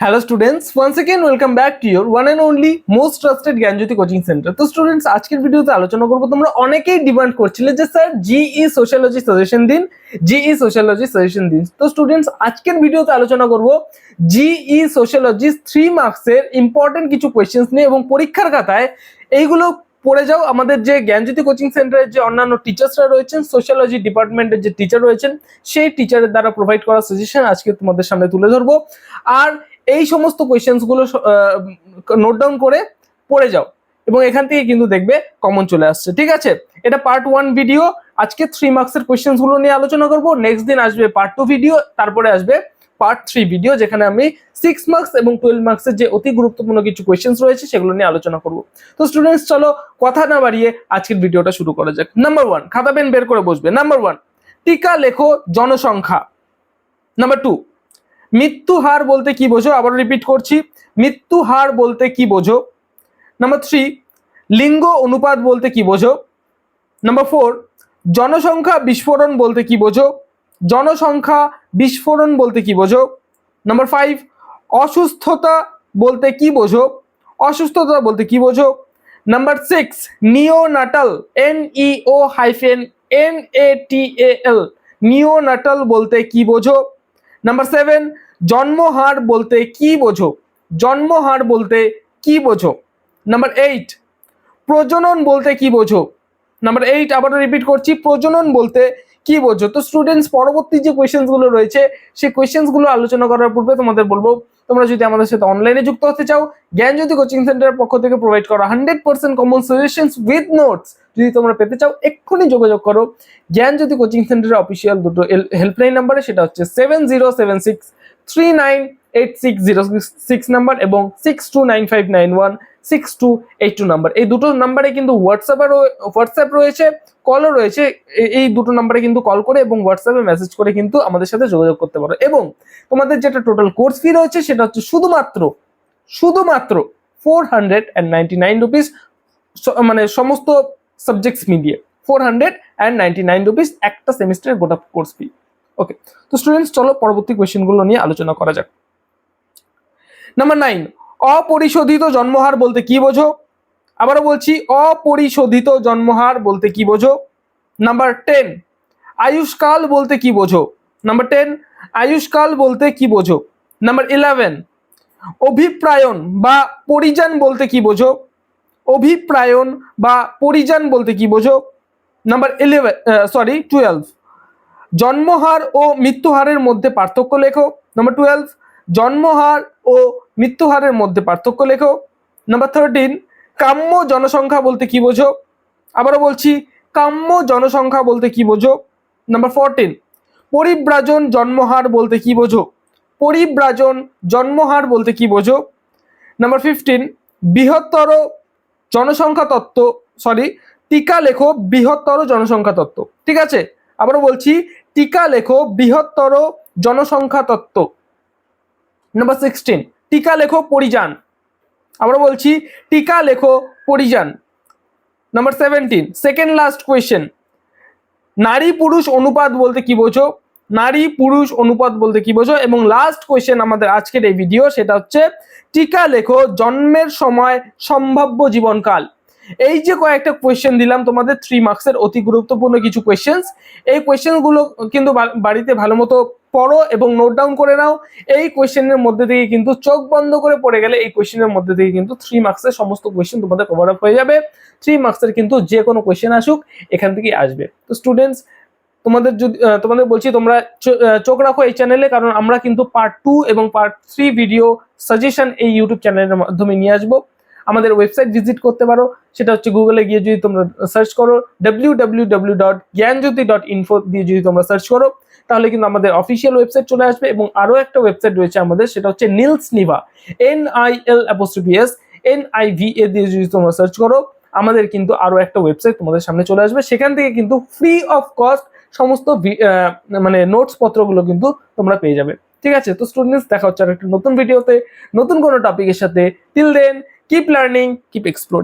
Hello students once again welcome back to your one and only most trusted Gyanjyoti coaching centre তো students আজকের ভিডিওতে আলোচনা করব। তোমরা অনেকেই ডিমান্ড করছিলে যে, স্যার জিই সোশ্যালজি সাজেশন দিন। জিই সোশ্যালজি সাজেশন দিন। তো স্টুডেন্টস আজকের ভিডিওতে আলোচনা করব জিই সোশ্যালজি থ্রি মার্কসের ইম্পর্টেন্ট কিছু কোয়েশ্চেন্স নিয়ে এবং পরীক্ষার খাতায় এইগুলো পড়ে যাও। আমাদের যে জ্ঞানজ্যোতি কোচিং সেন্টারের যে অন্যান্য টিচার্সরা রয়েছেন সোশ্যালজি ডিপার্টমেন্টের যে টিচার রয়েছেন, সেই টিচারের দ্বারা প্রোভাইড করা সাজেশন আজকে তোমাদের সামনে তুলে ধরবো। আর এই সমস্ত কোয়েশ্চেন্সগুলো নোট ডাউন করে পড়ে যাও। এবং এখান থেকে কিন্তু দেখবে কমন চলে আসছে। ঠিক আছে? এটা পার্ট ওয়ান ভিডিও আজকে থ্রি মার্কসের কোয়েশ্চেন্সগুলো নিয়ে আলোচনা করব। নেক্সট দিন আসবে পার্ট টু ভিডিও তারপরে আসবে পার্ট থ্রি ভিডিও যেখানে আমি সিক্স মার্কস এবং টুয়েলভ মার্কসের যে অতি গুরুত্বপূর্ণ কিছু কোয়েশ্চেন্স রয়েছে, সেগুলো নিয়ে আলোচনা করব। তো স্টুডেন্টস চলো কথা না বাড়িয়ে আজকের ভিডিওটা শুরু করা যাক। নাম্বার ওয়ান খাতা, পেন বের করে বসবে। নাম্বার ওয়ান টিকা লেখো জনসংখ্যা। নাম্বার টু মৃত্যু হার বলতে কি বোঝো? আবার রিপিট করছি। মৃত্যু হার বলতে কি বোঝো? নাম্বার থ্রি লিঙ্গ অনুপাত বলতে কি বোঝো? নাম্বার ফোর জনসংখ্যা বিস্ফোরণ বলতে কি বোঝো? জনসংখ্যা বিস্ফোরণ বলতে কি বোঝো? নাম্বার ফাইভ অসুস্থতা বলতে কি বোঝো? অসুস্থতা বলতে কি বোঝো? Number six neonatal N E O hyphen N A T L neonatal বলতে কি বোঝো? নাম্বার সেভেন জন্মহার বলতে কি বোঝো? জন্মহার বলতে কি বোঝো? নাম্বার এইট প্রজনন বলতে কি বোঝো? নাম্বার এইট আবার রিপিট করছি, প্রজনন বলতে কি বোঝো? তো স্টুডেন্টস পরবর্তী যে কোয়েশ্চেন্সগুলো রয়েছে, সেই কোয়েশ্চেন্সগুলো আলোচনা করার পূর্বে তোমাদের বলব তোমরা যদি আমাদের সাথে অনলাইনে যুক্ত হতে চাও, জ্ঞানজ্যোতি কোচিং সেন্টারের পক্ষ থেকে প্রোভাইড করা hundred percent common suggestion with notes যদি তোমরা পেতে চাও, এক্ষুনি যোগাযোগ করো। জ্ঞানজ্যোতি কোচিং সেন্টারের অফিসিয়াল দুটো হেল্পলাইন নাম্বারে সেটা হচ্ছে seven zero seven six three nine eight six zero six number এবং six two nine five nine one six two eight two number এই দুটো নাম্বারে কিন্তু হোয়াটসঅ্যাপে হোয়াটসঅ্যাপ রয়েছে কলও রয়েছে। এই দুটো নাম্বারে কিন্তু কল করে এবং হোয়াটসঅ্যাপে মেসেজ করে কিন্তু আমাদের সাথে যোগাযোগ করতে পারো। এবং তোমাদের যেটা টোটাল কোর্স ফি রয়েছে সেটা হচ্ছে শুধুমাত্র শুধুমাত্র four hundred and ninety nine rupees মানে সমস্ত সাবজেক্টস মিলিয়ে four hundred and ninety nine rupees একটা সেমিস্টারের গোটা কোর্স ফি ওকে তো স্টুডেন্টস চলো পরবর্তী কোয়েশ্চেনগুলো নিয়ে আলোচনা করা যাক। নাম্বার নাইন অপরিশোধিত জন্মহার বলতে কি বোঝো? আবারও বলছি, অপরিশোধিত জন্মহার বলতে কি বোঝো? নাম্বার টেন আয়ুষ্কাল বলতে কি বোঝো? নাম্বার টেন আয়ুষ্কাল বলতে কি বোঝো? নাম্বার ইলেভেন অভিপ্রায়ন বা পরিযান বলতে কি বোঝো? অভিপ্রায়ন বা পরিযান বলতে কি বোঝো? নাম্বার ইলেভেন সরি টুয়েলভ জন্মহার ও মৃত্যুহারের মধ্যে পার্থক্য লেখো। নাম্বার টুয়েলভ জন্মহার ও মৃত্যুহারের মধ্যে পার্থক্য লেখো। নাম্বার থার্টিন কাম্য জনসংখ্যা বলতে কি বোঝো? আবারও বলছি, কাম্য জনসংখ্যা বলতে কি বোঝো? নাম্বার ফোরটিন পরিব্রাজন জন্মহার বলতে কি বোঝো? পরিব্রাজন জন্মহার বলতে কি বোঝো? নাম্বার ফিফটিন বৃহত্তর জনসংখ্যা তত্ত্ব সরি টিকা লেখো বৃহত্তর জনসংখ্যা তত্ত্ব। ঠিক আছে? আবারও বলছি, টিকা লেখো বৃহত্তর জনসংখ্যা তত্ত্ব। নাম্বার সিক্সটিন টিকা লেখো পরিযান। আমরা বলছি, টিকা লেখো পরিযান। Number seventeen second last question নারী পুরুষ অনুপাত বলতে কি বোঝো? নারী পুরুষ অনুপাত বলতে কি বোঝো? এবং লাস্ট কোয়েশ্চেন আমাদের আজকের এই ভিডিও সেটা হচ্ছে, টিকা লেখো জন্মের সময় সম্ভাব্য জীবনকাল। এই যে কয়েকটা কোয়েশ্চেন দিলাম, তোমাদের থ্রি মার্কসের অতি গুরুত্বপূর্ণ কিছু কোয়েশ্চেন্স এই কোয়েশ্চেনগুলো কিন্তু বাড়িতে ভালো মতো পড়ো এবং নোট ডাউন করে নাও। এই কোয়েশ্চেনের মধ্যে থেকে কিন্তু চোখ বন্ধ করে পড়ে গেলে এই কোয়েশ্চেনের মধ্যে থেকে কিন্তু থ্রি মার্কসের সমস্ত কোয়েশ্চেন তোমাদের কভার আপ হয়ে যাবে। থ্রি মার্কসের কিন্তু যে কোনো কোয়েশ্চেন আসুক, এখান থেকেই আসবে। তো স্টুডেন্টস তোমাদের যদি তোমাদের বলছি তোমরা চোখ রাখো এই চ্যানেলে কারণ আমরা কিন্তু পার্ট টু এবং পার্ট থ্রি ভিডিও সাজেশন এই ইউটিউব চ্যানেলের মাধ্যমে নিয়ে আসব। আমাদের ওয়েবসাইট ভিজিট করতে পারো। সেটা হচ্ছে গুগলে গিয়ে যদি তোমরা সার্চ করো W dot Gyanjyoti dot info দিয়ে যদি তোমরা সার্চ করো, তাহলে কিন্তু আমাদের অফিসিয়াল ওয়েবসাইট চলে আসবে এবং আরও একটা ওয়েবসাইট রয়েছে আমাদের, সেটা হচ্ছে Nils Niva N I L apostrophe S N I V A দিয়ে যদি তোমরা সার্চ করো, আমাদের কিন্তু আরও একটা ওয়েবসাইট তোমাদের সামনে চলে আসবে। সেখান থেকে কিন্তু ফ্রি অফ কস্ট সমস্ত মানে নোটস পত্রগুলো কিন্তু তোমরা পেয়ে যাবে। ঠিক আছে? তো স্টুডেন্টস দেখা হচ্ছে আর একটা নতুন ভিডিওতে নতুন কোনো টপিকের সাথে। Till then keep learning keep exploring